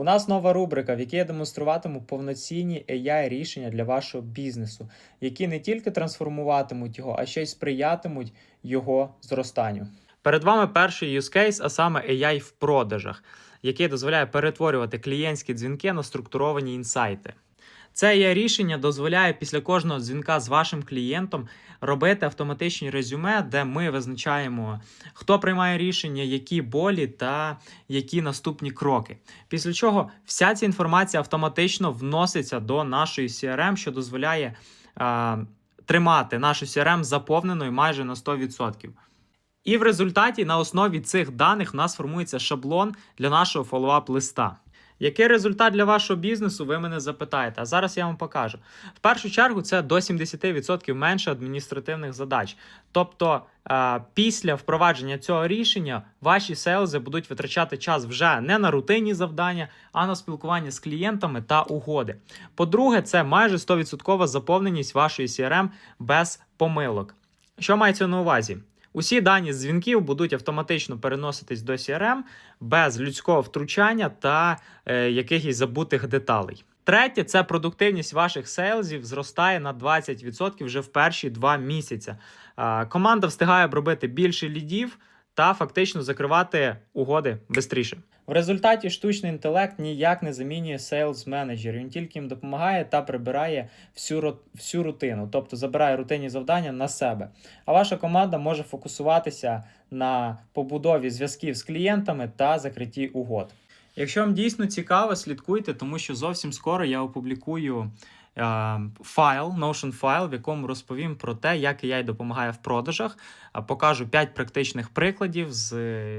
У нас нова рубрика, в якій я демонструватиму повноцінні AI рішення для вашого бізнесу, які не тільки трансформуватимуть його, а ще й сприятимуть його зростанню. Перед вами перший use case, а саме AI в продажах, який дозволяє перетворювати клієнтські дзвінки на структуровані інсайти. Це є рішення дозволяє після кожного дзвінка з вашим клієнтом робити автоматичні резюме, де ми визначаємо, хто приймає рішення, які болі та які наступні кроки. Після чого вся ця інформація автоматично вноситься до нашої CRM, що дозволяє а, тримати нашу CRM заповненою майже на 100%. І в результаті на основі цих даних в нас формується шаблон для нашого фоллоуап листа. Який результат для вашого бізнесу, ви мене запитаєте, а зараз я вам покажу. В першу чергу це до 70% менше адміністративних задач. Тобто, е, після впровадження цього рішення ваші селзи будуть витрачати час вже не на рутинні завдання, а на спілкування з клієнтами та угоди. По-друге, це майже 100% заповненість вашої CRM без помилок. Що мається на увазі? Усі дані з дзвінків будуть автоматично переноситись до CRM без людського втручання та е, якихось забутих деталей. Третє це продуктивність ваших сейлзів зростає на 20% вже в перші два місяці. Команда встигає обробити більше лідів та фактично закривати угоди швидше. В результаті штучний інтелект ніяк не замінює сейлз менеджерів. Він тільки їм допомагає та прибирає всю, всю рутину, тобто забирає рутинні завдання на себе. А ваша команда може фокусуватися на побудові зв'язків з клієнтами та закритті угод. Якщо вам дійсно цікаво, слідкуйте, тому що зовсім скоро я опублікую файл, Notion файл, в якому розповім про те, як AI допомагає в продажах. Покажу 5 практичних прикладів з,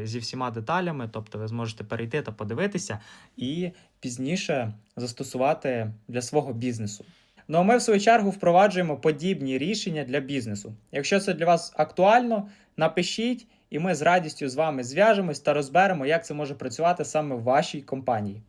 зі всіма деталями, тобто ви зможете перейти та подивитися і пізніше застосувати для свого бізнесу. Ну а ми, в свою чергу, впроваджуємо подібні рішення для бізнесу. Якщо це для вас актуально, напишіть, і ми з радістю з вами зв'яжемось та розберемо, як це може працювати саме в вашій компанії.